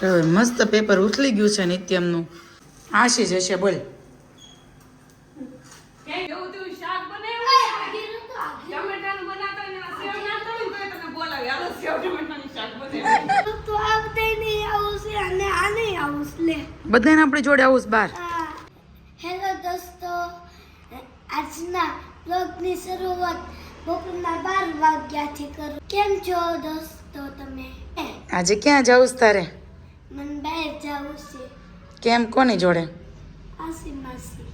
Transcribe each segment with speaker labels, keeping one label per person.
Speaker 1: હવે મસ્ત પેપર ઉથલી ગયું છે નિત્યમનું. આશી જશે બોલ. બધાને આપણે જોડે આવું બાર.
Speaker 2: હેલો દોસ્તો આજના બ્લોગની શરૂઆત બપોરના બાર વાગ્યાથી કરું. કેમ છો દોસ્તો તમે?
Speaker 1: આજે ક્યાં જવું તારે?
Speaker 2: મને બહાર જવું છે.
Speaker 1: કેમ? કોની જોડે?
Speaker 2: આસી માસી.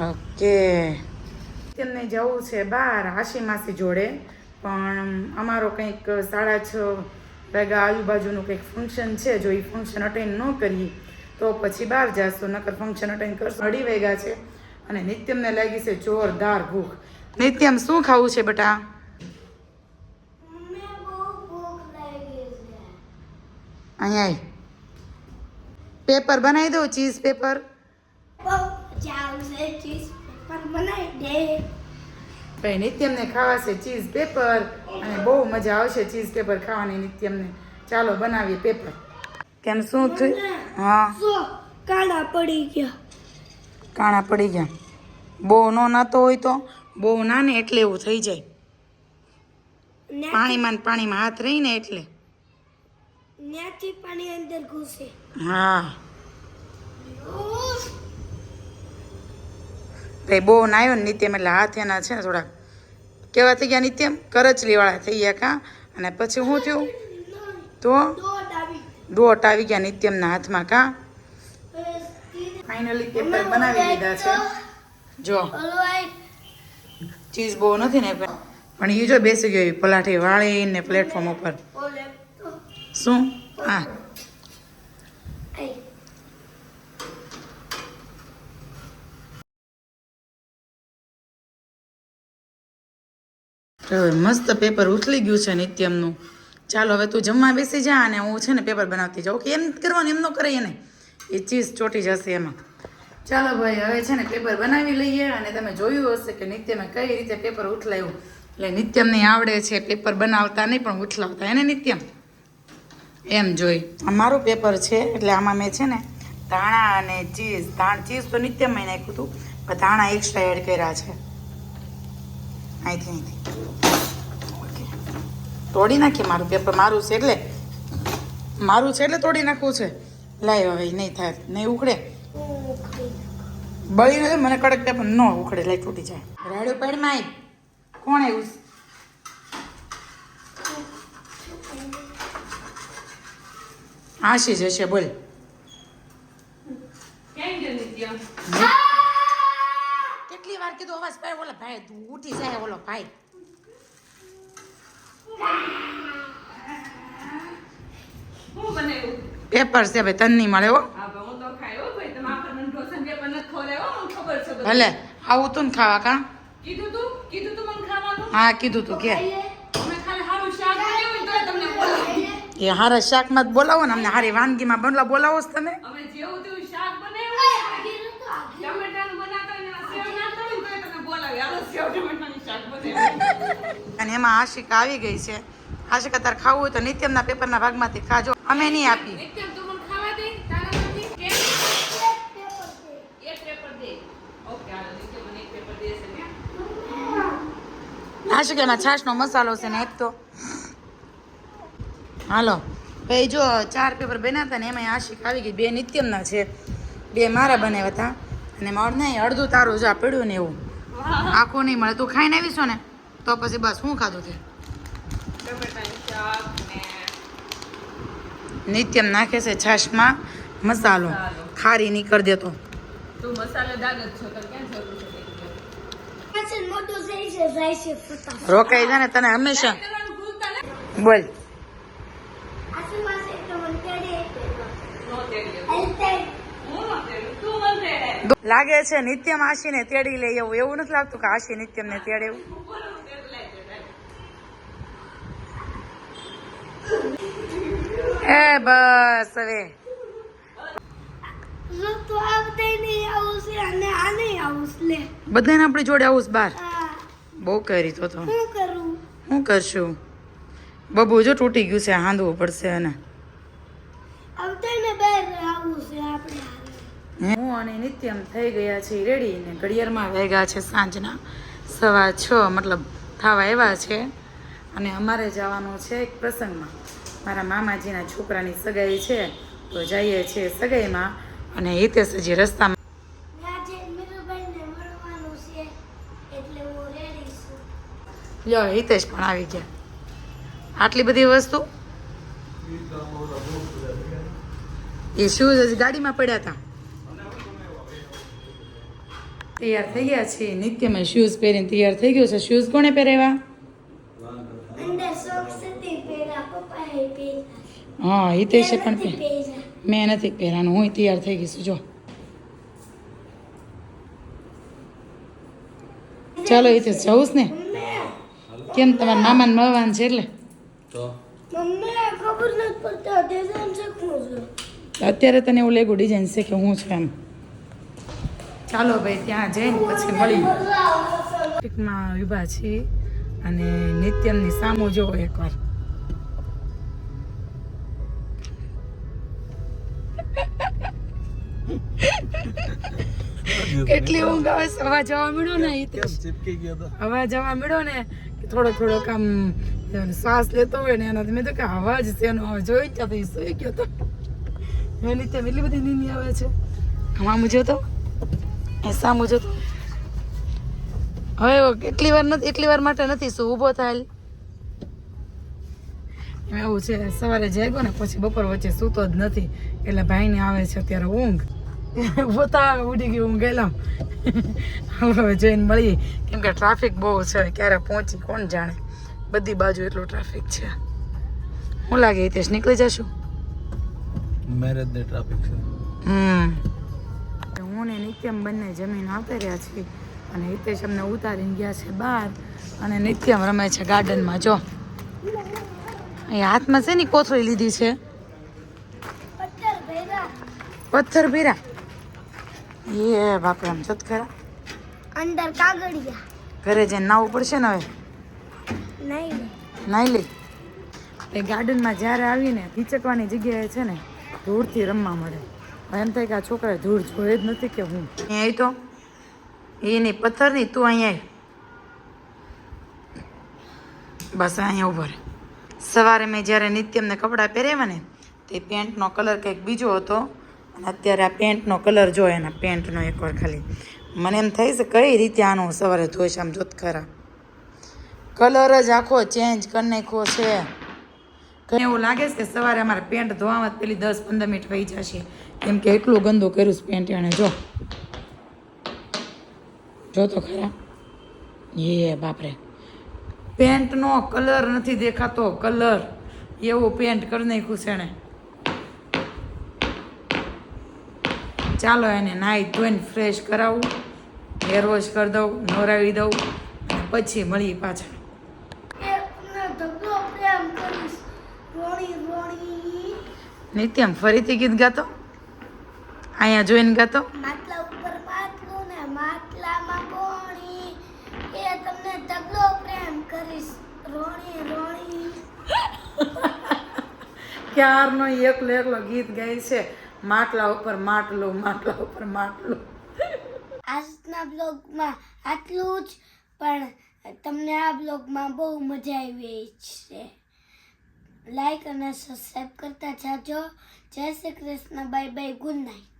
Speaker 1: ઓકે. તેમને જવું છે બહાર આશી માસી જોડે. પણ અમારો કંઈક સાડા છ વાગ્યા આજુબાજુનું કંઈક ફંક્શન છે જો એ ફંક્શન અટેન્ડ ન કરીએ તો પછી બહાર જાશું નકર ફંક્શન અટેન્ડ કરશું. અઢી વાગ્યા છે અને નિત્યમને લાગી છે જોરદાર ભૂખ. નિત્યમ શું ખાવું છે બેટા?
Speaker 2: મને બહુ ભૂખ લાગી છે.
Speaker 1: અહીંયા. પેપર બનાવી દઉં ચીઝ પેપર? ભાઈ નિત્યમને ખાવાશે ચીઝ પેપર અને બહુ મજા આવશે ચીઝ પેપર ખાવાની નિત્યમને. ચાલો બનાવીએ પેપર. કેમ શું થયું? હા.
Speaker 2: કાળા પડી ગયા.
Speaker 1: કાણા પડી ગયા. બહુ નો નાતો હોય તો? બહુ નાને એટલે એવું થઈ જાય. પાણીમાં પાણીમાં હાથ રહીને એટલે.
Speaker 2: ન્યાથી પાણી અંદર ઘૂસે.
Speaker 1: હા. ભાઈ બહુ નાયો ને નિત્યમ એટલે હાથ એના છે ને થોડા કેવા થઈ ગયા નિત્યમ? કરચલીવાળા થઈ ગયા કા? અને પછી શું થયું? તો? દોટ આવી. ગયા નિત્યમના હાથમાં કા? ફાઇનલી પેપર બનાવી લીધા છે. જો. ચીઝ બહુ નથી ને પણ એ જો બેસી ગયો પલાઠી વાળીને પ્લેટફોર્મ ઉપર.
Speaker 2: તો
Speaker 1: શું? હા. મસ્ત પેપર ઉથલી ગયું છે નિત્યમનું. ચાલો હવે તું જમવા બેસી જા અને હું છે ને પેપર બનાવતી જાઉં. કે એમ કરવાનું એમ ન કરે એને. એ ચીઝ ચોટી જશે એમાં. ચાલો ભાઈ હવે છે ને પેપર બનાવી લઈએ અને તમે જોયું હશે કે નિત્યમે કઈ રીતે પેપર ઉથલાયું. એટલે નિત્યમને આવડે છે પેપર બનાવતા નહીં પણ ઉથલાવતા. એને નિત્યમ? એમ, જોઈ. મારું પેપર છે, એટલે આમાં મેં છે ને ધાણા અને ચીઝ, ધાણ, ચીઝ તો નિત્યમાં નાખ્યું હતું, પણ ધાણા એક્સ્ટ્રા એડ કર્યા છે. અહીંથી અહીંથી. ઓકે તોડી નાખીએ મારું પેપર મારું છે એટલે, મારું છે એટલે તોડી નાખવું છે. લાય હવે નહીં થાય, નહીં ઉખડે. બળી મને કડક પેપર ન ઉખડે લાય તૂટી જાય. રાડ્યો પેડમાં કોણ આવ્યું? છે? આશી જશે બોલ? કેટલી વાર કીધું અવાજ ભાઈ બોલો ભાઈ તું ઉઠી જાય બોલો ભાઈ પેપર છે ભાઈ તન નહીં મળે હો. ભલે આવું તું ને ખાવા કા
Speaker 3: કીધું તું? કીધું તું મને ખાવાનું?
Speaker 1: હા કીધું તું કે
Speaker 3: અમે ખાલી હારું શાક બનાવ્યું ને તોય તમને બોલાવી.
Speaker 1: એ હારા શાકમાં જ બોલાવો ને અમને હારી વાનગીમાં બોલા બોલાવો છો તમે. અને એમાં આશિકા આવી ગઈ છે આશિકા તાર ખાવું હોય તો નિત્યમના પેપરના ભાગમાંથી ખાજો અમે નહીં આપી
Speaker 3: નિત્યમ, તું મને ખાવા દે? તારામાંથી? કેમ? એક પેપર દે. ઓકે, હાલો, નિત્યમ મને એક પેપર દેશે ને?
Speaker 1: આશિકા એમાં છાશનો મસાલો છે ને આપતો હાલો. ભાઈ જો ચાર પેપર બન્યા હતા ને એમાં આશિક આવી ગઈ. બે નિત્યમના છે. બે મારા બનાવ્યા હતા અને મારું નહીં અડધું તારું જો આ પડ્યું ને એવું. આખું નહીં મળે. તું ખાઈને આવીશો ને તો પછી બસ હું ખાધું
Speaker 3: ને
Speaker 1: નિત્યમ નાખે છે છાશમાં મસાલો. ખારી નહીં કરી દેતો.
Speaker 3: તું મસાલેદાર જ છો તો ક્યાં જરૂર છે
Speaker 1: રોકાઈ જાય ને તને હંમેશા. બોલ
Speaker 2: આસી માસી તો મને તેડે
Speaker 3: નો તેડ્યો.
Speaker 2: અલતે
Speaker 3: હું નો તેડ્યો. તું મને તેડે.
Speaker 1: લાગે છે નિત્યમ આશીને તેડી લે એવું. એવું નથી લાગતું કે આશી તેડે એવું.
Speaker 3: બોલો, તેડ.
Speaker 1: એ બસ હવે. બધાને આપણી જોડે આવું બાર? બહુ કરી તો તો.
Speaker 2: શું
Speaker 1: કરશું? બબુ જો તૂટી ગયું છે હાંધવું પડશે અને
Speaker 2: આવતાને બહાર આવું છે આપણે
Speaker 1: હું અને નિત્યમ થઈ ગયા છીએ રેડી ને ઘડિયાળમાં વેગા છે સાંજના સવા છ મતલબ થવા એવા છે. અને અમારે જવાનું છે એક પ્રસંગમાં. મારા મામાજીના છોકરાની સગાઈ છે તો જઈએ છીએ સગાઈમાં. અને હિતેશ હજી રસ્તામાં
Speaker 2: આજે મીરુભાઈને મળવાનું છે એટલે હું રેડી છું.
Speaker 1: લ્યો હિતેશ પણ આવી ગયા. આટલી બધી વસ્તુ? એ શૂઝ હજી ગાડીમાં પડ્યા હતા તૈયાર થઈ ગયા છે. નિત્યમાં શૂઝ પહેરીને તૈયાર થઈ ગયો છે. શૂઝ કોણે
Speaker 2: પહેર્યા.
Speaker 1: હા હિતેશે પણ મેં નથી પહેરાનું હું તૈયાર થઈ ગઈ છું. જો. ચાલો હિતેશ જવું ને? કેમ તમારા મામાને મળવાનું છે એટલે? અત્યારે તને એવું લાગ્યું ડિઝાઇન છે કે હું છું એમ. ચાલો ભાઈ ત્યાં જઈને પછી મળી ટ્રાફિકમાં ઊભા છે અને નિત્યમની સામું જોવો એકવાર. કેટલી ઊંઘ આવે છે? અવાજ જવા મળ્યો ને
Speaker 4: ગયો
Speaker 1: અવાજ આવવા મળ્યો ને થોડો થોડો થોડોક આમ શ્વાસ લેતો હોય ને એનાથી મેં તો કે અવાજ છે એનો જોઈ જ તો સુઈ ગયો તો. એની ત્યાં એટલી બધી નીંદી આવે છે? આમાં મુજબ તો એ સામું જોતો હવે કેટલી વાર નથી એટલી વાર માટે નથી શું ઊભો થાય? એવું છે સવારે જાગ્યો ને પછી બપોર વચ્ચે સૂતો જ નથી. એટલે ભાઈને આવે છે અત્યારે ઊંઘ. પોતા ઉડી ગઈ ઊંઘ ગયેલા હવે જઈને મળીએ. કેમ કે ટ્રાફિક બહુ છે ક્યારે પહોંચી કોણ જાણે. બધી બાજુ એટલું ટ્રાફિક છે. હું લાગે હિતેશ નીકળી જશું?
Speaker 4: મેરેજ ને ટ્રાફિક છે.
Speaker 1: હમ. નિત્યમ બંને જમીન આવતા રહ્યા છીએ? અને હિતેશ અમને ઉતારીને ગયા છે બહાર અને નિત્યમ રમે છે ગાર્ડનમાં જો. અહીં હાથમાં છે ને કોથળી લીધી છે.
Speaker 2: પથ્થર
Speaker 1: ભીરા એ બાપરે આમ જત ખરા.
Speaker 2: અંદર કાગળિયા.
Speaker 1: ઘરે જઈને નાવું પડશે ને હવે?
Speaker 2: નહીં
Speaker 1: નાઈ લે. એ ગાર્ડનમાં જ્યારે આવીને હિચકવાની જગ્યાએ છે ને ધૂળથી રમવા મળે. એમ થાય કે આ છોકરાએ ધૂળ જોઈ જ નથી કે હું. અહીંયા આવી તો. એ નહીં પથ્થર નહીં તું અહીંયા બસ અહીંયા ઊભો રહે. સવારે મેં જ્યારે નિત્યમને કપડાં પહેર્યા ને, તે પેન્ટનો કલર કંઈક બીજો હતો. અને અત્યારે આ પેન્ટનો કલર જો એના પેન્ટનો એકવાર ખાલી. મને એમ થાય છે કઈ રીતે આનું સવારે ધોઈશ આમ જોત ખરા કલર જ આખો ચેન્જ કરી નાખ્યો છે. એવું લાગે છે કે સવારે અમારે પેન્ટ ધોવામાં જ પેલી દસ પંદર મિનિટ વહી જશે? કેમ કે એટલું ગંદુ કર્યું છે પેન્ટ એણે જો. જો તો ખરા. એ બાપરે. પેન્ટનો કલર નથી દેખાતો કલર એવું પેન્ટ કરી નાખ્યું છે એણે. ચાલો એને નાહી ધોઈને ફ્રેશ કરાવું હેર વોશ કરી દઉં નવરાવી દઉં પછી મળીએ પાછા. નિત્યમ ફરીથી ગીત ગાતો? અહીંયા જોઈને ગાતો?
Speaker 2: માટલા ઉપર માટલું ને માટલામાં પોણી. એ તમને ધગલો પ્રેમ કરીશ. રોણી રોણી.
Speaker 1: ક્યારનો એકલો એકલો ગીત ગાય છે? માટલા ઉપર માટલું માટલા ઉપર માટલું.
Speaker 2: આજના બ્લોગમાં આટલું જ પણ તમને આ બ્લોગમાં બહુ મજા આવી છે. લાઈક અને સબસ્ક્રાઈબ કરતા જાજો. Jai Shri Krishna bye bye good night